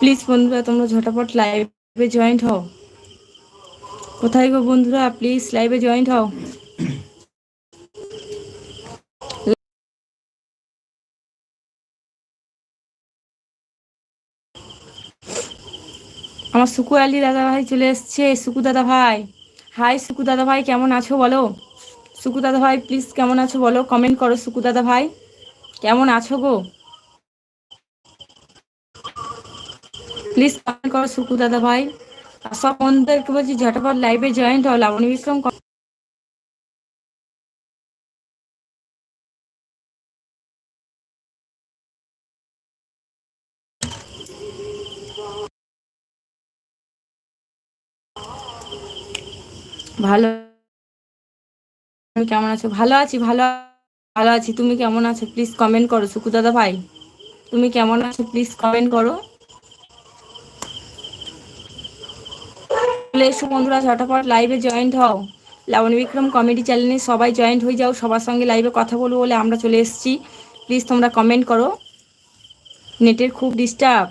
Please বন্ধুরা, তোমরা ঝটাপট লাইভে জয়েন্ট হও। কোথায় গো বন্ধুরা? প্লিজ লাইভে জয়েন্ট হও। আমার সুকু আলী দাদা ভাই চলে এসছে। সুকু দাদা ভাই হাই সুকু দাদা ভাই কেমন আছো বলো? সুকু দাদা ভাই প্লিজ কেমন আছো বলো? কমেন্ট করো সুকু দাদা ভাই কেমন আছো গো? প্লিজ কমেন্ট করো সুকু দাদা ভাই। সব বন্ধুদেরকে বলছি, ঝটপট লাইভে জয়েন্ট হও, লাবণী বিক্রম ভালো। কেমন আছো? ভালো আছি, ভালো ভালো আছি। তুমি কেমন আছো? প্লিজ কমেন্ট করো, সুকু দাদা ভাই। তুমি কেমন আছো? প্লিজ কমেন্ট করো। চলে এসো বন্ধুরা, ঝটাপট লাইভে জয়েন্ট হও। লাবণী বিক্রম কমেডি চ্যানেলে সবাই জয়েন্ট হয়ে যাও, সবার সঙ্গে লাইভে কথা বলব বলে আমরা চলে এসেছি। প্লিজ তোমরা কমেন্ট করো। নেটের খুব ডিস্টার্ব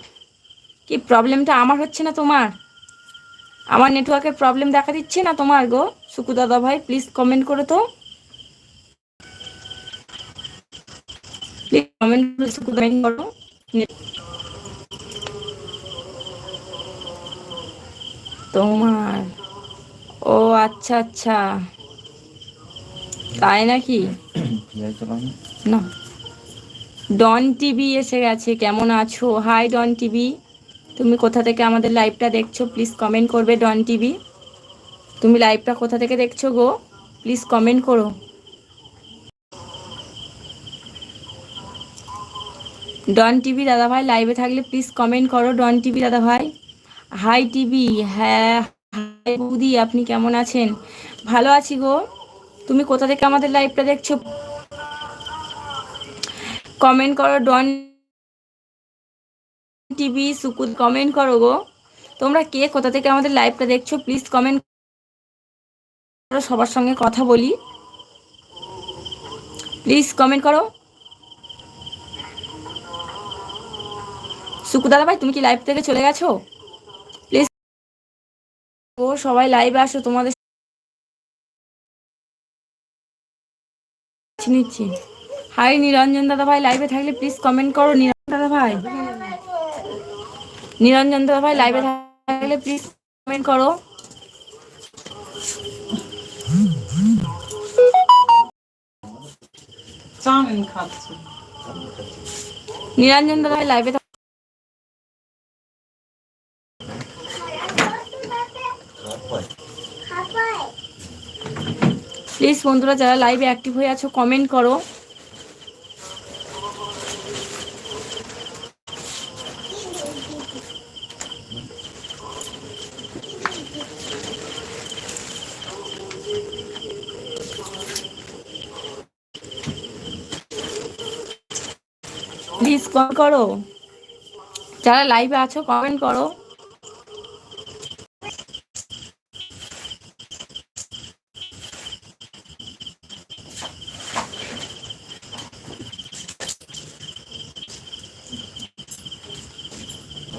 কি প্রবলেমটা আমার হচ্ছে না তোমার? আমার নেটওয়ার্কের প্রবলেম দেখা দিচ্ছে না তোমার গো? সুকু দাদা ভাই প্লিজ কমেন্ট করো তো। প্লিজ কমেন্ট সুকু করো। তোমার। ও আচ্ছা আচ্ছা। তাই নাকি? না। ডন টিভি এসে গেছে, কেমন আছো? Hi, Don TV. তুমি কোথা থেকে আমাদের লাইভটা দেখছ? প্লিজ কমেন্ট করবে ডন টিভি। তুমি লাইভটা কোথা থেকে দেখছ গো? প্লিজ কমেন্ট করো। ডন টিভি দাদা ভাই লাইভে থাকলে প্লিজ কমেন্ট করো, ডন টিভি দাদা ভাই হাই টিভি হ্যাঁ হাই বৌদি আপনি কেমন আছেন? ভালো আছি গো। তুমি কোথা থেকে আমাদের লাইভটা দেখছ? কমেন্ট করো ডন টিভি সুকুদ কমেন্ট করো গো। তোমরা কে কোথা থেকে আমাদের লাইভটা দেখছ? প্লিজ কমেন্ট সবার সঙ্গে কথা বলি। প্লিজ কমেন্ট করো। সুকু দাদা ভাই তুমি কি লাইভ থেকে চলে গেছো? সবাই লাইভে আসো তোমাদের নিচ্ছি। হাই নিরঞ্জন দাদা ভাই লাইভে থাকলে প্লিজ কমেন্ট করো। নিরঞ্জন দাদা ভাই নিরঞ্জন দাদা ভাই লাইভে থাকলে প্লিজ কমেন্ট করো। নিরঞ্জন দাদা ভাই লাইভে প্লিজ বন্ধুরা, যারা লাইভে অ্যাক্টিভ হয়ে আছো কমেন্ট করো। প্লিজ কল করো। যারা লাইভে আছো কমেন্ট করো।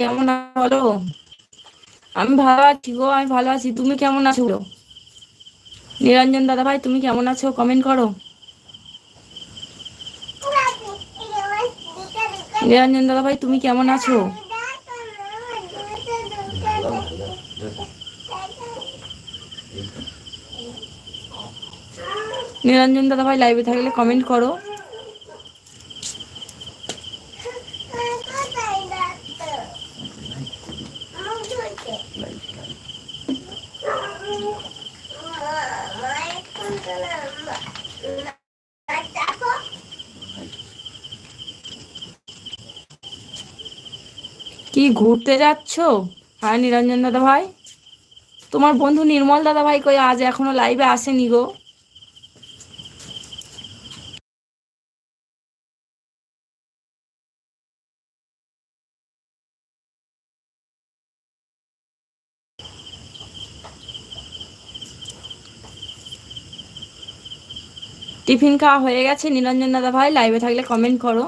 কেমন বলো? আমি ভালো আছি গো, আমি ভালো আছি। তুমি কেমন আছো নিরঞ্জন দাদা ভাই, তুমি কেমন আছো? কমেন্ট করো। নিরঞ্জন দাদা ভাই, তুমি কেমন আছো? নিরঞ্জন দাদা ভাই লাইভে থাকলে কমেন্ট করো। কি ঘুরতে যাচ্ছ? হ্যাঁ নিরঞ্জন দাদা ভাই। তোমার বন্ধু নির্মল দাদা ভাই কই আজ এখনও লাইভে আসেনি গো। টিফিন খাওয়া হয়ে গেছে। নিরঞ্জন দাদা ভাই লাইভে থাকলে কমেন্ট করো।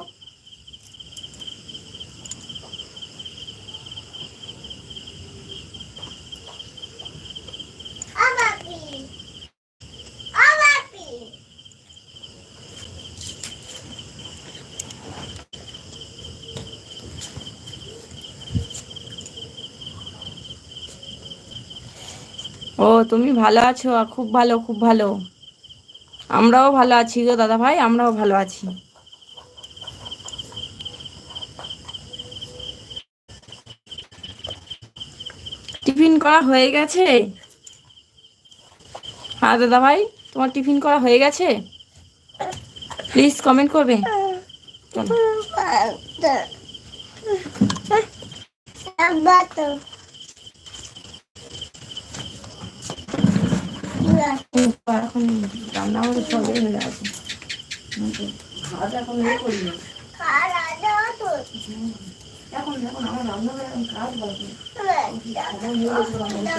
ও, তুমি ভালো আছো? খুব ভালো খুব ভালো। আমরাও ভালো আছি গো দাদা ভাই, আমরাও ভালো আছি। টিফিন করা হয়ে গেছে? হ্যাঁ দাদা ভাই, তোমার টিফিন করা হয়ে গেছে? প্লিজ কমেন্ট করবে। চলো। এখন রান্না করে আছে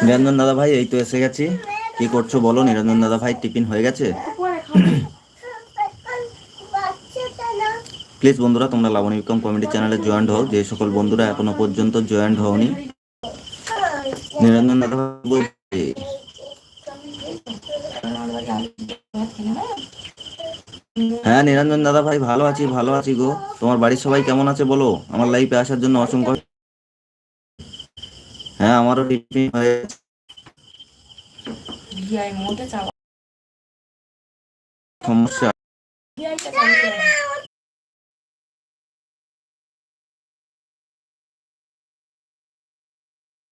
নিরঞ্জন দাদা ভাই, এই তো এসে গেছি। কি করছ বলো? নিরঞ্জন দাদা ভাই, টিফিন হয়ে গেছে? প্লিজ বন্ধুরা, তোমরা লাবণী বিক্রম কমেডি চ্যানেলে জয়েন্ট হও। যে সকল বন্ধুরা এখনও পর্যন্ত জয়েন্ট হওনি। নিরঞ্জন দাদা ভাই বলছে হ্যাঁ নিরঞ্জন দাদা ভাই ভালো আছি ভালো আছি গো। তোমার বাড়ির সবাই কেমন আছে বলো? আমার লাইফে আসার জন্য অসংখ্য হ্যাঁ আমারও টিফিন হয়ে সমস্যা।